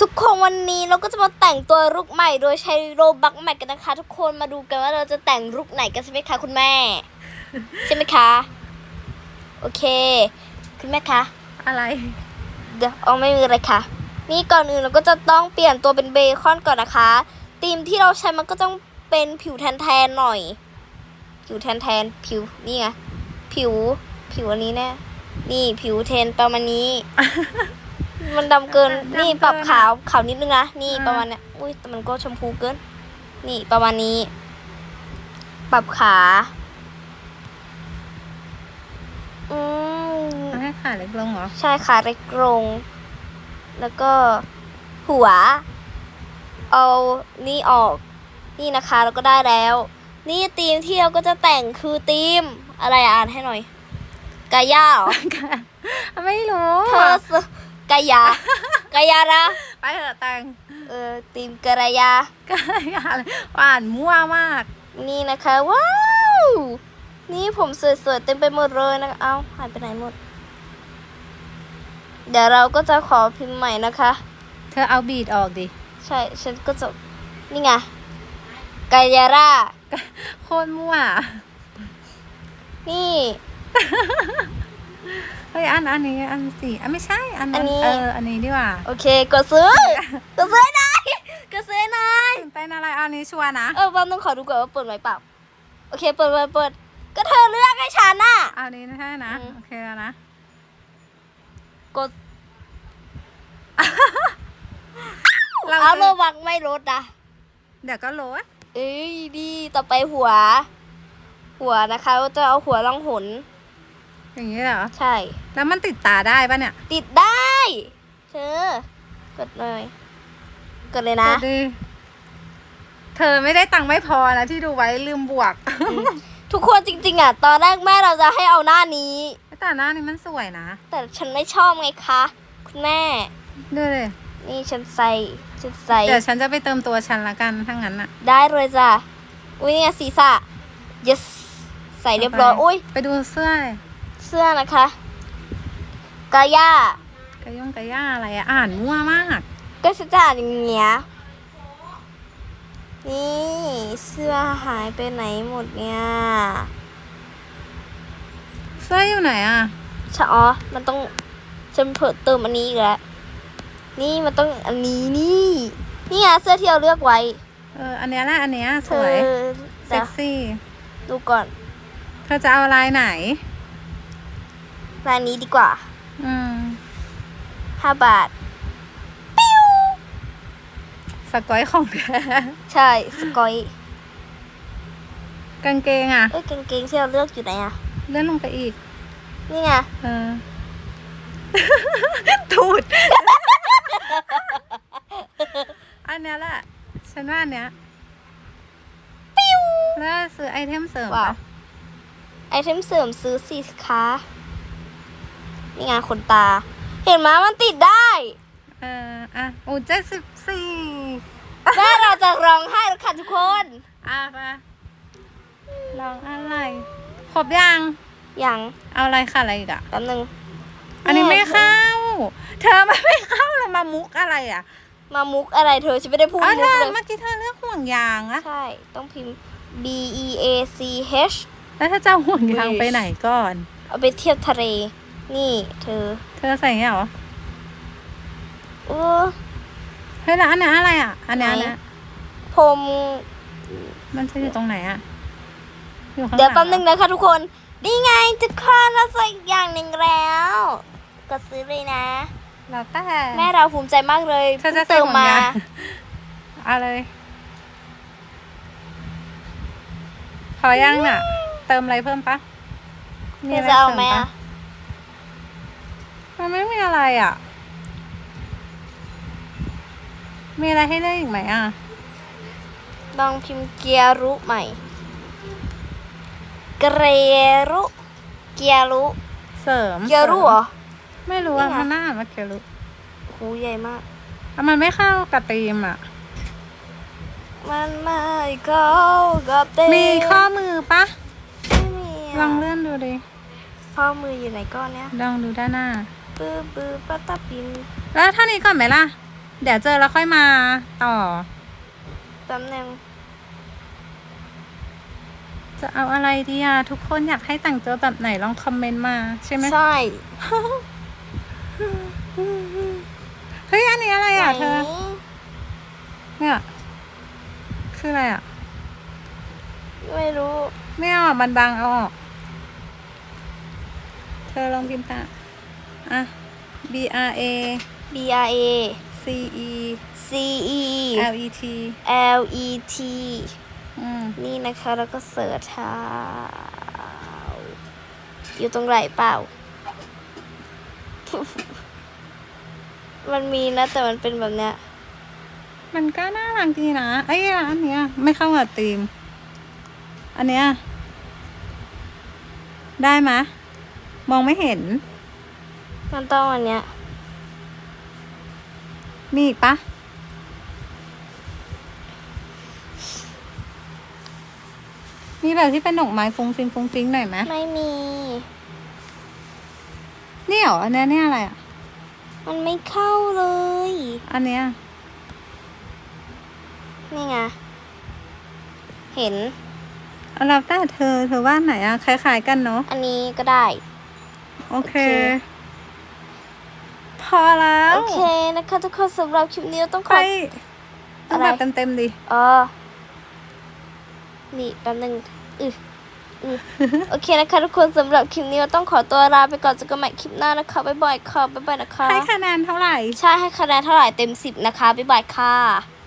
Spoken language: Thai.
ทุกคนวันนี้เราก็จะมาแต่งตัวลุกใหม่โดยใช้โรบักแมกกันนะคะ ทุกคนมาดูกันว่าเราจะแต่งลุกไหนกันใช่ไหมคะคุณแม่ ใช่ไหมคะ โอเค คุณแม่คะ อะไร เดี๋ยวเอาไม่มีอะไรค่ะ นี่ก่อนอื่นเราก็จะต้องเปลี่ยนตัวเป็นเบคอนก่อนนะคะธีมที่เราใช้มันก็ต้องเป็นผิวแทนๆหน่อย ผิวแทนๆผิวนี่ไงผิว ผิวอันนี้แน่นี่ผิวเทนประมาณนี้ มันดำเกินดำเกิน นี่ปรับอะขาวขาวนิดนึงนะ นี่อ่าประมาณเนี้ย อุ้ยแต่มันก็ชมพูเกิน นี่ประมาณนี้ ปรับขา อืมเอาให้ขาเล็กลงเหรอ ใช่ค่ะเล็กลง แล้วก็หัว เอานี่ออก นี่นะคะเราก็ได้แล้ว นี่ธีมที่เราก็จะแต่งคือธีม อะไรอะอ่านให้หน่อย กาย่าเหรอไม่รู้เธอส กายากายานะไปเถอะแต่งเออธีมกระยาก็อะไรหวานมั่วมาก นี่นะคะว้าวนี่ผมสวยๆเต็มไปหมดเลยนะคะเอ้าหายไปไหนหมด เดี๋ยวเราก็จะขอพิมพ์ใหม่นะคะ เธอเอาบีดออกดิ ใช่ ฉันก็จะนี่ไงกายาร่าโคตรมั่ว นี่ เฮ้ยอันอันนี้อันสี่อันไม่ใช่ อันอันนี้ เอออันนี้ดีกว่าโอเค กดซื้อ กดซื้อให้หน่อยกดซื้อให้หน่อยตื่นเต้นอะไรอันนี้ชัวร์นะเออวันต้องขอดูก่อนว่าเปิดไหมเปล่า โอเค เปิดเปิดเปิด ก็เธอเลือกให้ฉันน่ะ อันนี้ไม่ใช่นะอืม โอเคแล้วนะกดเราเอาโลจะวักไม่ลดนะเดี๋ยวก็โหลดเอ้ยดีต่อไปหัว หัวนะคะเราจะเอาหัวล่องหน อย่างนี้เหรอ ใช่ แล้วมันติดตาได้ปะเนี่ย ติดได้เธอกดเลย กดเลยนะกดดิเธอไม่ได้ตังค์ไม่พอนะที่ดูไว้ลืมบวก ทุกคนจริง ๆ อะ ตอนแรกแม่เราจะให้เอาหน้านี้ แต่หน้านี้มันสวยนะ แต่ฉันไม่ชอบไงคะ คุณแม่ ดูเลย นี่ฉันใส่ฉันใส่ เดี๋ยวฉันจะไปเติมตัวฉันละกันถ้างั้นอะได้เลยจ้ะ อุ้ยนี่ไงศีรษะ yes ใส่เรียบร้อย อุ้ย ไปดูเสื้อ เสื้อนะคะกาย่ากระย่งกระย่าอะไรอะอ่านมั่วมาก ก็จะจ่ายอย่างเงี้ยนี่เสื้อหายไปไหนหมดเนี่ยเสื้ออยู่ไหนอะชะอ๋อมันต้องฉันเพิ่มเติมอันนี้อีกแล้วนี่มันต้องอันนี้นี่นี่ไงเสื้อที่เราเลือกไว้ เอออันเนี้ยแหละอันเนี้ยเธสอวยเดี๋เซ็ยวกซี่ดูก่อนเธอจะเอาลายไหน ร้านนี้ดีกว่า อืมห้าบาทสกอยของแท้ใช่สกอยกางเกงอะเอ้ยกางเกงที่เราเลือกอยู่ไหนอะเลื่อนลงไปอีก นี่ไงเออถูด อันเนี้ยแหละ ฉันว่าอันเนี้ยปิ้วแล้วซื้อไอเทมเสริมว้าวปะ ไอเทมเสริมซื้อสิคะ นี่ไงขนตา เห็นไหมมันติดได้ เอออะโอ้เจ็ดสิบสี่แม่เราจะร้องไห้แล้วค่ะทุกคน อะไปลองอะไรครบยังอย่างเอาอะไรค่ะอะไรอีกอะแป๊บนึง อันนี้ไม่เนี่ยเข้า เธอมันไม่เข้าเลยมามุกอะไรอะ มามุกอะไรเธอฉันไม่ได้พูดอ๋อเธมุกอเลยเมื่อกี้เธอเลือกห่วงยางอะใช่ ต้องพิมพ์ B E A C H แล้วเธอจะเอาห่วงยางไปไหนก่อน เอาไปเที่ยวทะเล นี่เธอ เธอใส่เงี้ยเหรอโอ้เฮ้ยแล้วอันเนี้ยอะไรอะ อันเนี้ยไหนอันเนี้ยผมมันจะอยู่ตรงไหนอะอยู่ข้างหลังเดี๋ยวแป๊บนึงเหรอนะคะทุกคน นี่ไงทุกคนเราใส่อีกอย่างหนึ่งแล้ว ก็ซื้อเลยนะแล้วแต่แม่เราภูมิใจมากเลยเธอจะพิ่งใส่เติมห่วงมายางเอาเลยพอยังน่ะ เติมอะไรเพิ่มปะเธอจะเอาไหมสริอะปะ มันไม่มีอะไรอะ มีอะไรให้เลือกอีกไหมอะ ลองพิมพ์เกียร์รุใหม่ เกรรุเกียร์รุเสริมเกียร์รุเหรอ ไม่รู้อะนี่ไง มันน่าอ่านว่าเกียร์รุหูใหญ่มากอะมันไม่เข้ากับธีมอะ มันไม่เข้ากับเต้มีข้อมือปะ ไม่มีลองเลื่อนดูดิ ข้อมืออยู่ไหนก้อนเนี้ยลองดูด้านหน้า ปื้อปื้อปัตตาปินแล้วเท่านี้ก่อนไหมล่ะ เดี๋ยวเจอแล้วค่อยมาต่อแป๊บนึงจะเอาอะไรดีอะ ทุกคนอยากให้แต่งตัวแบบไหนลองคอมเมนต์มาใช่ไหมใช่ เฮ้ยอันนี้อะไรอะเธอไหนเนี่ย คืออะไรอะ ไม่รู้ ไม่เอาอะมันบางเอาออกเธอลองพิมพ์ตาม อะ B R A B R A C E C E L E T L E T อืมนี่นะคะแล้วก็เสิร์ชหาอยู่ตรงไหนเปล่า มันมีนะ แต่มันเป็นแบบเนี้ย มันก็น่ารักดีนะ ไอ้ยอันเนี้ย ไม่เข้ากับธีม อันเนี้ย ได้ไหมยมองไม่เห็น มันต้องอันเนี้ย มีอีกปะมีแบบที่เป็นดอกไม้ฟุ้งฟิ้งฟุ้งฟิ้งหน่อยไหมไม่มี นี่เหรออันเนี้ยเนี่ยอะไรอะ มันไม่เข้าเลย อันเนี้ย นี่ไง เห็นเอาแล้วแต่เธอเธอว่าไหนอะคล้ายๆกันเนาะ อันนี้ก็ได้ โอเคโอเค พอแล้วโอเคนะคะทุกคนสำหรับคลิปนี้ต้องขไปอต้องแบบเต็มๆดิอ๋อ นี่แป๊บนึงอืออือโอเคนะคะทุกคนสำหรับคลิปนี้เราต้องขอตัวลาไปก่อนเจอกันใหม่คลิปหน้านะคะบ๊ายบายค่ะบ๊ายบายนะคะ ให้คะแนนเท่าไหร่ ใช่ให้คะแนนเท่าไหร่เต็มสิบนะคะบ๊ายบายค่ะ